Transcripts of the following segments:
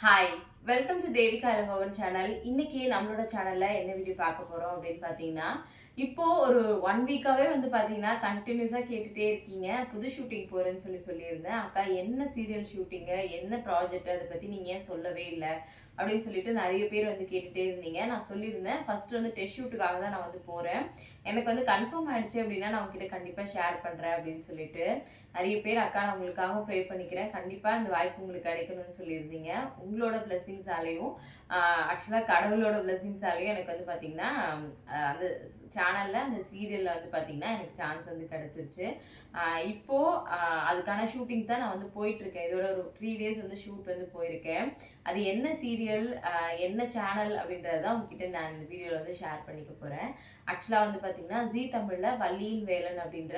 Hi. Welcome to Devika Ilangovan channel இன்னைக்கு நம்மளோட சேனல்ல என்ன வீடியோ பார்க்க போறோம் அப்படின்னு பார்த்தீங்கன்னா இப்போ ஒரு ஒன் வீக்காவே வந்து பாத்தீங்கன்னா கண்டினியூஸா கேட்டுட்டே இருக்கீங்க. புது ஷூட்டிங் போறேன்னு சொல்லி சொல்லியிருந்தேன். அக்கா என்ன சீரியல் ஷூட்டிங்கு என்ன ப்ராஜெக்ட் அதை பத்தி நீங்க ஏன் சொல்லவே இல்லை? அப்படின்னு சொல்லிட்டு நிறைய பேர் வந்து கேட்டுட்டே இருந்தீங்க. நான் சொல்லியிருந்தேன். ஃபர்ஸ்ட் வந்து டெஸ்ட் ஷூட்டுக்காக தான் நான் வந்து போறேன். எனக்கு வந்து கன்ஃபார்ம் ஆயிடுச்சு அப்படின்னா நான் உங்ககிட்ட கண்டிப்பா ஷேர் பண்றேன் அப்படின்னு சொல்லிட்டு நிறைய பேர் அக்கா நான் உங்களுக்காக ப்ரே பண்ணிக்கிறேன். கண்டிப்பா இந்த வாய்ப்பு உங்களுக்கு கிடைக்கணும்னு சொல்லியிருந்தீங்க. உங்களோட பிளெஸ்ஸிங்ஸாலேயும் ஆக்சுவலாக கடவுளோட பிளெஸ்ஸிங்ஸாலேயும் எனக்கு வந்து பார்த்திங்கன்னா அந்த சேனலில் அந்த சீரியலில் வந்து பார்த்திங்கன்னா எனக்கு சான்ஸ் வந்து கிடச்சிருச்சு. இப்போது அதுக்கான ஷூட்டிங் தான் நான் வந்து போயிட்டுருக்கேன். இதோட ஒரு த்ரீ டேஸ் வந்து ஷூட் வந்து போயிருக்கேன். அது என்ன சீரியல் என்ன சேனல் அப்படின்றது தான் உங்ககிட்ட நான் இந்த வீடியோவில் வந்து ஷேர் பண்ணிக்க போகிறேன் ஆக்சுவலாக வந்து பார்த்தீங்கன்னா ஜீ தமிழில் வள்ளியின் வேலன் அப்படின்ற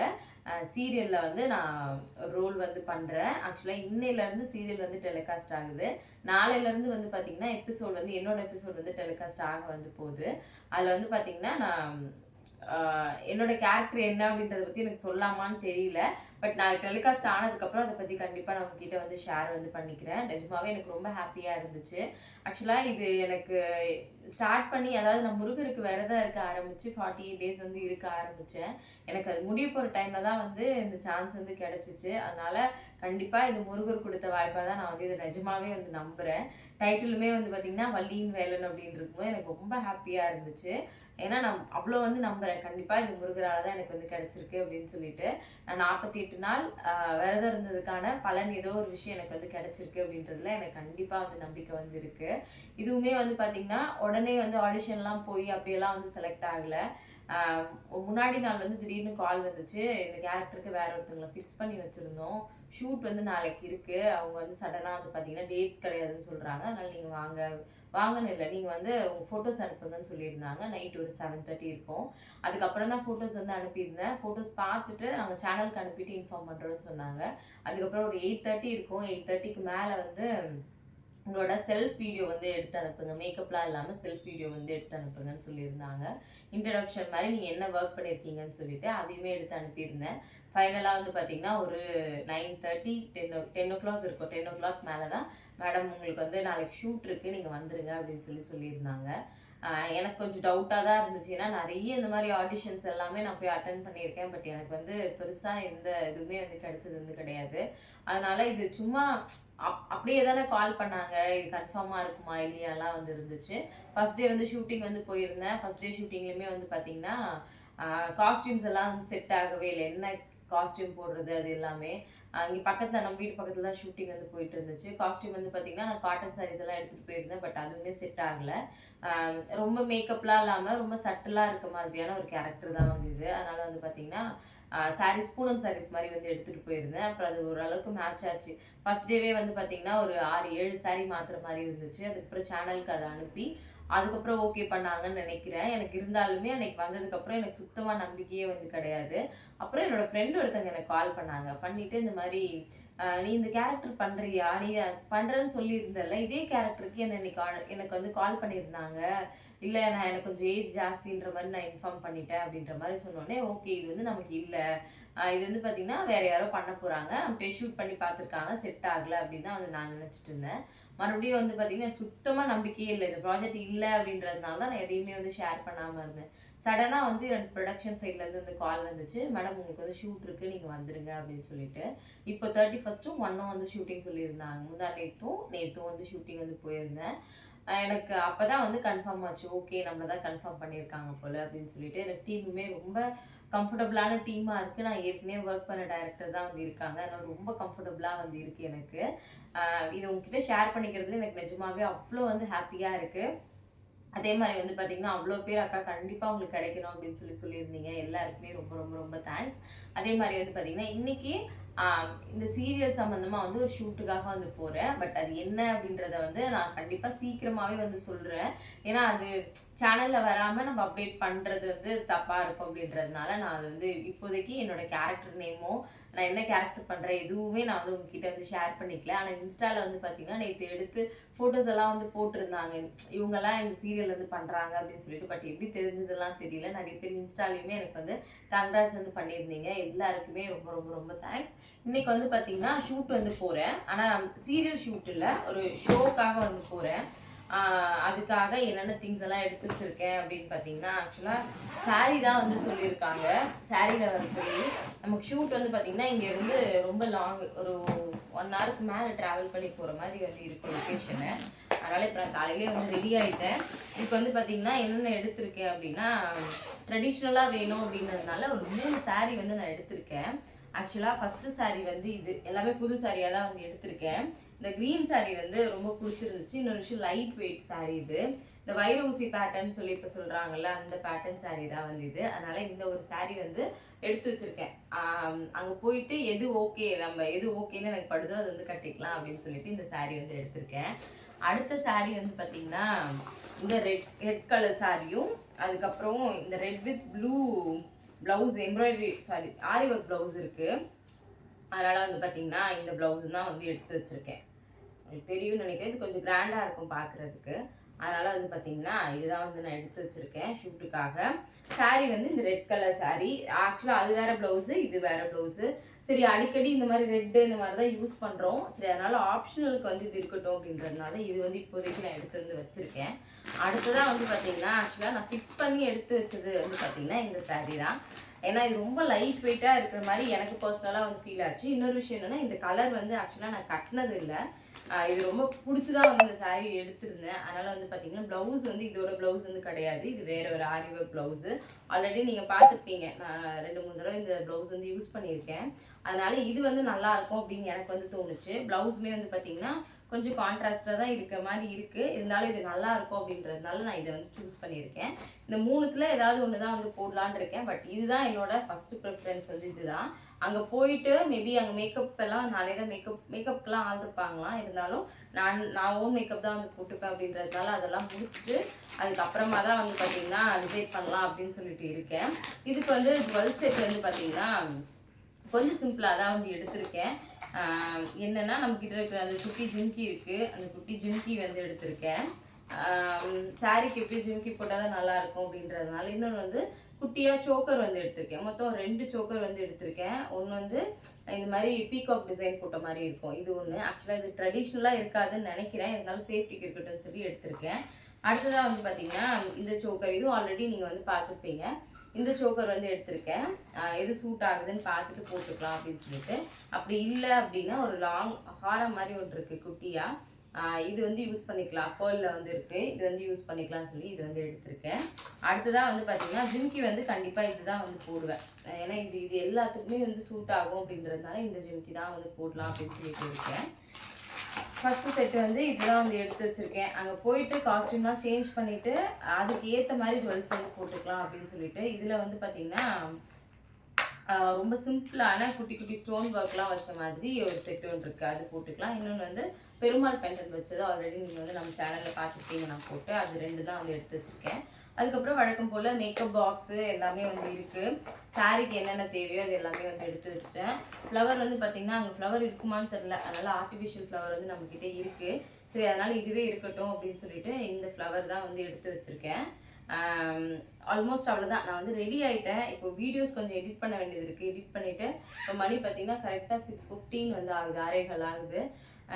சீரியலில் வந்து நான் ரோல் வந்து பண்ணுறேன் ஆக்சுவலாக இன்னையிலேருந்து சீரியல் வந்து டெலிகாஸ்ட் ஆகுது. நாளையிலேருந்து வந்து பார்த்தீங்கன்னா எபிசோட் வந்து என்னோட எபிசோட் வந்து டெலிகாஸ்ட் ஆக வந்து போகுது. அதில் வந்து பார்த்தீங்கன்னா நான் என்னோட கேரக்டர் என்ன அப்படின்றத பற்றி எனக்கு சொல்லாமான்னு தெரியல. பட் நான் டெலிகாஸ்ட் ஆனதுக்கப்புறம் அதை பற்றி கண்டிப்பாக நான் உங்ககிட்ட வந்து ஷேர் வந்து பண்ணிக்கிறேன். நிஜமாவே எனக்கு ரொம்ப ஹாப்பியாக இருந்துச்சு. ஆக்சுவலாக இது எனக்கு ஸ்டார்ட் பண்ணி அதாவது நான் முருகருக்கு விரதம் இருக்க ஆரம்பிச்சு ஃபார்ட்டி எயிட் டேஸ் வந்து இருக்க ஆரம்பித்தேன் எனக்கு அது முடிய போகிற டைமில் தான் வந்து இந்த சான்ஸ் வந்து கிடச்சிச்சு. அதனால கண்டிப்பாக இது முருகர் கொடுத்த வாய்ப்பாக தான் நான் வந்து இதை நிஜமாவே வந்து நம்புகிறேன் டைட்டிலுமே வந்து பார்த்திங்கன்னா வள்ளியின் வேலன் அப்படின்னு இருக்கும்போது எனக்கு ரொம்ப ஹாப்பியாக இருந்துச்சு. ஏன்னா நான் அவ்வளோ வந்து நம்புகிறேன் கண்டிப்பாக இது முருகரால் தான் எனக்கு வந்து கிடச்சிருக்கு அப்படின்னு சொல்லிட்டு. நான் நாற்பத்தி எட்டு நாள் விரதம் இருந்ததுக்கான பலன் ஏதோ ஒரு விஷயம் எனக்கு வந்து கிடச்சிருக்கு அப்படின்றதுல எனக்கு கண்டிப்பாக வந்து நம்பிக்கை வந்து இருக்குது இதுவுமே வந்து பார்த்திங்கன்னா உடனே வந்து ஆடிஷன்லாம் போய் அப்படியெல்லாம் வந்து செலக்ட் ஆகலை. முன்னாடி நாள் வந்து திடீர்னு கால் வந்துச்சு. இந்த கேரக்டருக்கு வேற ஒருத்தவங்களை ஃபிக்ஸ் பண்ணி வச்சுருந்தோம். ஷூட் வந்து நாளைக்கு இருக்குது அவங்க வந்து சடனாக வந்து பார்த்தீங்கன்னா டேட்ஸ் கிடையாதுன்னு சொல்கிறாங்க அதனால் நீங்கள் வாங்க. வாங்கன்னு இல்லை. நீங்கள் வந்து உங்கள் ஃபோட்டோஸ் அனுப்புங்கன்னு சொல்லியிருந்தாங்க. நைட் ஒரு செவன் தேர்ட்டி இருக்கும். அதுக்கப்புறம் தான் ஃபோட்டோஸ் வந்து அனுப்பியிருந்தேன். ஃபோட்டோஸ் பார்த்துட்டு நாங்கள் சேனலுக்கு அனுப்பிட்டு இன்ஃபார்ம் பண்ணுறோன்னு சொன்னாங்க. அதுக்கப்புறம் ஒரு எயிட் தேர்ட்டி இருக்கும். எயிட் தேர்ட்டிக்கு மேலே வந்து உங்களோட செல்ஃப் வீடியோ வந்து எடுத்து அனுப்புங்க. மேக்கப்லாம் இல்லாமல் செல்ஃப் வீடியோ வந்து எடுத்து அனுப்புங்கன்னு சொல்லியிருந்தாங்க. இன்ட்ரடக்ஷன் மாதிரி நீங்கள் என்ன ஒர்க் பண்ணியிருக்கீங்கன்னு சொல்லிட்டு அதையுமே எடுத்து அனுப்பியிருந்தேன். ஃபைனலாக வந்து பார்த்தீங்கன்னா ஒரு nine thirty ten o ten o'clock இருக்கும். டென் ஓ கிளாக் மேலே தான் மேடம் உங்களுக்கு வந்து நாளைக்கு ஷூட் இருக்குது நீங்கள் வந்துடுங்க அப்படின்னு சொல்லி சொல்லியிருந்தாங்க. எனக்கு கொஞ்சம் டவுட்டாக தான் இருந்துச்சு. ஏன்னா நிறைய இந்த மாதிரி ஆடிஷன்ஸ் எல்லாமே நான் போய் அட்டன் பண்ணியிருக்கேன். பட் எனக்கு வந்து பெருசாக எந்த இதுவுமே வந்து கிடைச்சது வந்து கிடையாது. அதனால இது சும்மா அப் அப்படியே தானே கால் பண்ணாங்க. இது கன்ஃபார்மாக இருக்குமா இல்லையாலாம் வந்து இருந்துச்சு. ஃபர்ஸ்ட் டே வந்து ஷூட்டிங் வந்து போயிருந்தேன். ஃபர்ஸ்ட் டே ஷூட்டிங்லேயுமே வந்து பார்த்தீங்கன்னா காஸ்டியூம்ஸ் எல்லாம் வந்து செட் ஆகவே இல்லை. என்ன காஸ்டியூம் போடுறது அது எல்லாமே. இங்கே பக்கத்தில் நம்ம வீட்டு பக்கத்தில் தான் ஷூட்டிங் வந்து போயிட்டு இருந்துச்சு. காஸ்டியூம் வந்து பார்த்தீங்கன்னா நான் காட்டன் சாரீஸ் எல்லாம் எடுத்துகிட்டு போயிருந்தேன் பட் அதுவுமே செட் ஆகலை. ரொம்ப மேக்கப்லாம் இல்லாமல் ரொம்ப சட்டிலாக இருக்க மாதிரியான ஒரு கேரக்டர் தான் வந்து இது. அதனால் வந்து பார்த்தீங்கன்னா சாரீஸ் பூனம் சாரீஸ் மாதிரி வந்து எடுத்துகிட்டு போயிருந்தேன். அப்புறம் அது ஓரளவுக்கு மேட்ச் ஆச்சு. ஃபர்ஸ்ட் டேவே வந்து பார்த்தீங்கன்னா ஒரு ஆறு ஏழு சாரீ மாற்றுற மாதிரி இருந்துச்சு. அதுக்கப்புறம் சேனலுக்கு அதை அனுப்பி அதுக்கப்புறம் ஓகே பண்ணாங்கன்னு நினைக்கிறேன். எனக்கு இருந்தாலுமே அன்னைக்கு வந்ததுக்கப்புறம் எனக்கு சுத்தமாக நம்பிக்கையே வந்து கிடையாது. அப்புறம் என்னோட ஃப்ரெண்டு ஒருத்தவங்க எனக்கு கால் பண்ணாங்க. பண்ணிட்டு இந்த மாதிரி நீ இந்த கேரக்டர் பண்ணுறியா நீ பண்ணுறேன்னு சொல்லியிருந்தல இதே கேரக்டருக்கு என்ன இன்னைக்கு எனக்கு வந்து கால் பண்ணியிருந்தாங்க. இல்லை நான் எனக்கு கொஞ்சம் ஏஜ் ஜாஸ்தின்ற மாதிரி நான் இன்ஃபார்ம் பண்ணிட்டேன் அப்படின்ற மாதிரி சொன்னோடனே ஓகே இது வந்து நமக்கு இல்லை. இது வந்து பார்த்தீங்கன்னா வேற யாரோ பண்ண போகிறாங்க நம்ம டெஸ்ட் ஷூட் பண்ணி பார்த்துருக்காங்க செட் ஆகலை அப்படின்னு தான் வந்து நான் நினச்சிட்டு இருந்தேன். மறுபடியும் வந்து பார்த்தீங்கன்னா சுத்தமாக நம்பிக்கையே இல்லை. இந்த ப்ராஜெக்ட் இல்லை அப்படின்றதுனால தான் நான் எதையுமே வந்து ஷேர் பண்ணாமல் இருந்தேன். சடனாக வந்து ரெண்டு ப்ரொடக்ஷன் சைட்லேருந்து வந்து கால் வந்துச்சு. மேடம் உங்களுக்கு வந்து ஷூட் இருக்குது நீங்கள் வந்துருங்க அப்படின்னு சொல்லிட்டு. இப்போ தேர்ட்டி ஃபஸ்ட்டும் ஒன்னும் வந்து ஷூட்டிங் சொல்லியிருந்தாங்க. முந்தா நேற்றும் நேற்றும் வந்து ஷூட்டிங் வந்து போயிருந்தேன். எனக்கு அப்போ தான் வந்து கன்ஃபார்ம் ஆச்சு. ஓகே நம்மளை தான் கன்ஃபார்ம் பண்ணியிருக்காங்க போல் அப்படின்னு சொல்லிட்டு எனக்கு டீமுமே ரொம்ப கம்ஃபர்டபுளான டீமாக இருக்குது நான் ஏற்கனவே ஒர்க் பண்ண டைரக்டர் தான் வந்து இருக்காங்க. அதனால் ரொம்ப கம்ஃபர்டபுளாக வந்து இருக்குது எனக்கு. இதை இது உங்ககிட்ட ஷேர் பண்ணிக்கிறதுல எனக்கு நிஜமாவே அவ்வளோ வந்து ஹாப்பியாக இருக்குது அதே மாதிரி வந்து பார்த்தீங்கன்னா அவ்வளோ பேர் அக்கா கண்டிப்பாக உங்களுக்கு கிடைக்கணும் அப்படின்னு சொல்லி சொல்லியிருந்தீங்க. எல்லாருக்குமே ரொம்ப ரொம்ப ரொம்ப தேங்க்ஸ் அதே மாதிரி வந்து பார்த்தீங்கன்னா இன்னைக்கு இந்த சீரியல் சம்மந்தமாக வந்து ஒரு ஷூட்டுக்காக வந்து போகிறேன் பட் அது என்ன அப்படின்றத வந்து நான் கண்டிப்பாக சீக்கிரமாகவே வந்து சொல்கிறேன் ஏன்னா அது சேனலில் வராமல் நம்ம அப்டேட் பண்ணுறது வந்து தப்பாக இருக்கும் அப்படின்றதுனால நான் அது வந்து இப்போதைக்கு என்னோட கேரக்டர் நேமோ நான் என்ன கேரக்டர் பண்ணுறேன் எதுவுமே நான் வந்து உங்ககிட்ட வந்து ஷேர் பண்ணிக்கல. ஆனால் இன்ஸ்டாவில் வந்து பார்த்தீங்கன்னா நேற்று எடுத்து ஃபோட்டோஸ் எல்லாம் வந்து போட்டிருந்தாங்க. இவங்கெல்லாம் இந்த சீரியல் வந்து பண்ணுறாங்க அப்படின்னு சொல்லிட்டு பட் எப்படி தெரிஞ்சதெல்லாம் தெரியல. நிறைய பேர் இன்ஸ்டாலையுமே எனக்கு வந்து கங்க்ராட்ஸ் வந்து பண்ணியிருந்தீங்க. எல்லாருக்குமே ரொம்ப ரொம்ப ரொம்ப தேங்க்ஸ் இன்னைக்கு வந்து பார்த்தீங்கன்னா ஷூட் வந்து போகிறேன் ஆனால் சீரியல் ஷூட் இல்லை ஒரு ஷோக்காக வந்து போகிறேன் அதுக்காக என்னென்ன திங்ஸ் எல்லாம் எடுத்து வச்சிருக்கேன் அப்படின்னு பார்த்தீங்கன்னா ஆக்சுவலாக சாரீ தான் வந்து சொல்லியிருக்காங்க. சாரியில் வர சொல்லி நமக்கு ஷூட் வந்து பார்த்தீங்கன்னா இங்கேருந்து ரொம்ப லாங் ஒரு ஒன் ஹவருக்கு மேலே ட்ராவல் பண்ணி போகிற மாதிரி வந்து இருக்கும் லொக்கேஷனு அதனால் இப்போ நான் காலையிலே வந்து ரெடி ஆகிட்டேன் இப்போ வந்து பார்த்தீங்கன்னா என்னென்ன எடுத்திருக்கேன் அப்படின்னா ட்ரெடிஷ்னலாக வேணும் அப்படின்றதுனால ஒரு மூணு சாரீ வந்து நான் எடுத்திருக்கேன். ஆக்சுவலாக ஃபஸ்ட்டு சாரீ வந்து இது. எல்லாமே புது சாரியாக தான் வந்து எடுத்திருக்கேன். இந்த க்ரீன் சாரீ வந்து ரொம்ப பிடிச்சிருந்துச்சு. இன்னொரு விஷயம் லைட் வெயிட் சாரீ இது. இந்த வைர ஊசி பேட்டர்ன் சொல்லி இப்போ சொல்கிறாங்கல்ல அந்த பேட்டர்ன் சாரீ தான் வந்து இது. அதனால் இந்த ஒரு சாரீ வந்து எடுத்து வச்சுருக்கேன். அங்கே போயிட்டு எது ஓகே நம்ம எது ஓகேன்னு எனக்கு படுதோ அது வந்து கட்டிக்கலாம் அப்படின்னு சொல்லிட்டு இந்த சாரீ வந்து எடுத்திருக்கேன். அடுத்த சாரீ வந்து பார்த்தீங்கன்னா இந்த ரெட் ரெட் கலர் சாரியும் அதுக்கப்புறம் இந்த red with blue blouse embroidery sari aari work blouse இருக்குது அதனால் வந்து பார்த்திங்கன்னா இந்த ப்ளவுஸ் தான் வந்து எடுத்து வச்சுருக்கேன். உங்களுக்கு தெரியும்னு நினைக்கிறேன். இது கொஞ்சம் கிராண்டாக இருக்கும் பார்க்குறதுக்கு அதனால் வந்து பார்த்திங்கன்னா இதுதான் வந்து நான் எடுத்து வச்சுருக்கேன் ஷூட்டுக்காக சாரீ வந்து இந்த ரெட் கலர் சாரீ ஆக்சுவலாக அது வேறு ப்ளவுஸு இது வேறு ப்ளவுஸு சரி அடிக்கடி இந்த மாதிரி ரெட்டு இந்த மாதிரி தான் யூஸ் பண்ணுறோம் சரி அதனால் ஆப்ஷனலுக்கு வந்து இது இருக்கட்டும் அப்படின்றதுனால இது வந்து இப்போதைக்கு நான் எடுத்து வந்து வச்சுருக்கேன். அடுத்ததாக வந்து பார்த்தீங்கன்னா ஆக்சுவலாக நான் ஃபிக்ஸ் பண்ணி எடுத்து வச்சது வந்து பார்த்தீங்கன்னா இந்த சாரீ தான். ஏன்னா இது ரொம்ப லைட் வெயிட்டாக இருக்கிற மாதிரி எனக்கு பர்சனலாக வந்து ஃபீல் ஆச்சு. இன்னொரு விஷயம் என்னென்னா இந்த கலர் வந்து ஆக்சுவலாக நான் கட்டினது இல்லை. இது ரொம்ப பிடிச்சி தான் வந்து இந்த சாரீ எடுத்திருந்தேன். அதனால் வந்து பார்த்தீங்கன்னா ப்ளவுஸ் வந்து இதோட ப்ளவுஸ் வந்து கிடையாது. இது வேற ஒரு ஆரி ஒர்க் ப்ளவுஸு ஆல்ரெடி நீங்கள் பார்த்துருப்பீங்க. நான் ரெண்டு மூணு தடவை இந்த ப்ளவுஸ் வந்து யூஸ் பண்ணியிருக்கேன். அதனால் இது வந்து நல்லா இருக்கும் அப்படின்னு எனக்கு வந்து தோணுச்சு. ப்ளவுஸுமே வந்து பார்த்தீங்கன்னா கொஞ்சம் கான்ட்ராஸ்டாக தான் இருக்கிற மாதிரி இருக்குது இருந்தாலும் இது நல்லா இருக்கும் அப்படின்றதுனால நான் இதை வந்து சூஸ் பண்ணியிருக்கேன். இந்த மூணுத்தில் ஏதாவது ஒன்று தான் வந்து போடலான் இருக்கேன். பட் இதுதான் என்னோட ஃபஸ்ட்டு ப்ரிஃபரன்ஸ் வந்து இதுதான். அங்கே போயிட்டு மேபி அங்கே மேக்கப் எல்லாம் நானே தான் மேக்கப் மேக்கப்க்கெலாம் ஆள் இருப்பாங்களாம் இருந்தாலும் நான் நான் ஓன் மேக்கப் தான் வந்து போட்டுப்பேன் அப்படின்றதுனால அதெல்லாம் முடிச்சுட்டு அதுக்கப்புறமா தான் வந்து பார்த்தீங்கன்னா டிசைட் பண்ணலாம் அப்படின்னு சொல்லிட்டு இருக்கேன். இதுக்கு வந்து ஜுவல் செட் வந்து பார்த்தீங்கன்னா கொஞ்சம் சிம்பிளாக தான் வந்து எடுத்திருக்கேன். என்னென்னா நம்மக்கிட்ட இருக்கிற அந்த குட்டி ஜிம்கி இருக்குது அந்த குட்டி ஜிம்கி வந்து எடுத்திருக்கேன். சாரிக்கு எப்படி ஜிம்கி போட்டால் தான் நல்லாயிருக்கும் அப்படின்றதுனால இன்னொன்று வந்து குட்டியாக சோக்கர் வந்து எடுத்திருக்கேன். மொத்தம் ரெண்டு சோக்கர் வந்து எடுத்திருக்கேன். ஒன்று வந்து இந்த மாதிரி பீகாக் டிசைன் போட்ட மாதிரி இருக்கும். இது ஒன்று ஆக்சுவலாக இது ட்ரெடிஷ்னலாக இருக்காதுன்னு நினைக்கிறேன். இருந்தாலும் சேஃப்டிக்கு இருக்கட்டும்னு சொல்லி எடுத்திருக்கேன். அடுத்ததாக வந்து பார்த்தீங்கன்னா இந்த சோக்கர் இதுவும் ஆல்ரெடி நீங்கள் வந்து பார்த்துருப்பீங்க. இந்த சோக்கர் வந்து எடுத்திருக்கேன். எது சூட் ஆகுதுன்னு பார்த்துட்டு போட்டுக்கலாம் அப்படின்னு சொல்லிட்டு. அப்படி இல்லை அப்படின்னா ஒரு லாங் ஹாரம் மாதிரி ஒன்று இருக்குது குட்டியாக இது வந்து யூஸ் பண்ணிக்கலாம். பேர்லில் வந்து இருக்குது இது வந்து யூஸ் பண்ணிக்கலாம்னு சொல்லி இது வந்து எடுத்திருக்கேன். அடுத்ததாக வந்து பார்த்தீங்கன்னா ஜிம்கி வந்து கண்டிப்பாக இதுதான் வந்து போடுவேன். ஏன்னா இது இது எல்லாத்துக்குமே வந்து சூட் ஆகும் அப்படின்றதுனால இந்த ஜிம்கி தான் வந்து போடலாம் அப்படின்னு சொல்லிட்டு இருக்கேன். ஃபஸ்ட்டு செட்டு வந்து இதுதான் வந்து எடுத்து வச்சுருக்கேன். அங்கே போயிட்டு காஸ்ட்யூம்லாம் சேஞ்ச் பண்ணிவிட்டு அதுக்கு ஏற்ற மாதிரி ஜுவல்ஸ் வந்து போட்டுக்கலாம் அப்படின்னு சொல்லிட்டு இதில் வந்து பார்த்திங்கன்னா ரொம்ப சிம்பிளான குட்டி குட்டி ஸ்டோன் ஒர்க்லாம் வச்ச மாதிரி ஒரு செட் ஒன்று இருக்குது அது போட்டுக்கலாம். இன்னொன்று வந்து பெருமாள் பெண்டன் வச்சது ஆல்ரெடி நீங்கள் வந்து நம்ம சேனலில் பார்த்துருக்கீங்க நான் போட்டு. அது ரெண்டு தான் வந்து எடுத்து வச்சுருக்கேன். அதுக்கப்புறம் வழக்கம் போல் மேக்கப் பாக்ஸு எல்லாமே வந்து இருக்குது சாரீக்கு என்னென்ன தேவையோ அது எல்லாமே வந்து எடுத்து வச்சுட்டேன். ஃப்ளவர் வந்து பார்த்திங்கன்னா அங்கே ஃப்ளவர் இருக்குமான்னு தெரில அதனால் ஆர்டிஃபிஷியல் ஃப்ளவர் வந்து நம்மக்கிட்ட இருக்குது சரி அதனால் இதுவே இருக்கட்டும் அப்படின்னு சொல்லிட்டு இந்த ஃப்ளவர் தான் வந்து எடுத்து வச்சுருக்கேன். ஆல்மோஸ்ட் அவ்வளோதான் நான் வந்து ரெடி ஆகிட்டேன் இப்போ வீடியோஸ் கொஞ்சம் எடிட் பண்ண வேண்டியது இருக்குது எடிட் பண்ணிவிட்டு இப்போ மணி பார்த்தீங்கன்னா கரெக்டாக சிக்ஸ் ஃபிஃப்டீன் வந்து ஆகுது. அரைகள் ஆகுது.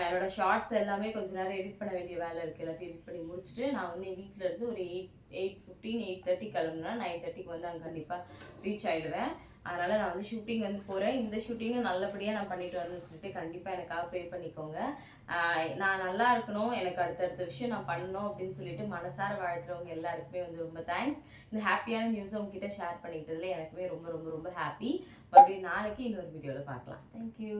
என்னோடய ஷார்ட்ஸ் எல்லாமே கொஞ்ச நேரம் எடிட் பண்ண வேண்டிய வேலை இருக்குது எல்லாத்தையும் எடிட் பண்ணி முடிச்சுட்டு நான் வந்து வீட்டில் இருந்து ஒரு eight eight fifteen eight thirty கிளம்புனா நைன் தேர்ட்டிக்கு வந்து அங்கே கண்டிப்பாக ரீச் ஆகிடுவேன் அதனால் நான் வந்து ஷூட்டிங் வந்து போகிறேன் இந்த ஷூட்டிங்கும் நல்லபடியாக நான் பண்ணிட்டு வரணும்னு சொல்லிட்டு கண்டிப்பாக எனக்காக ப்ரே பண்ணிக்கோங்க. நான் நல்லா இருக்கணும். எனக்கு அடுத்தடுத்த விஷயம் நான் பண்ணணும் அப்படின்னு சொல்லிட்டு மனசார வாழ்த்துறவங்க எல்லாருக்குமே வந்து ரொம்ப தேங்க்ஸ் இந்த ஹாப்பியான நியூஸை உங்ககிட்ட ஷேர் பண்ணிக்கிட்டதுல எனக்குமே ரொம்ப ரொம்ப ரொம்ப ஹாப்பி மறுபடியும் நாளைக்கு இன்னொரு வீடியோவில் பார்க்கலாம். தேங்க்யூ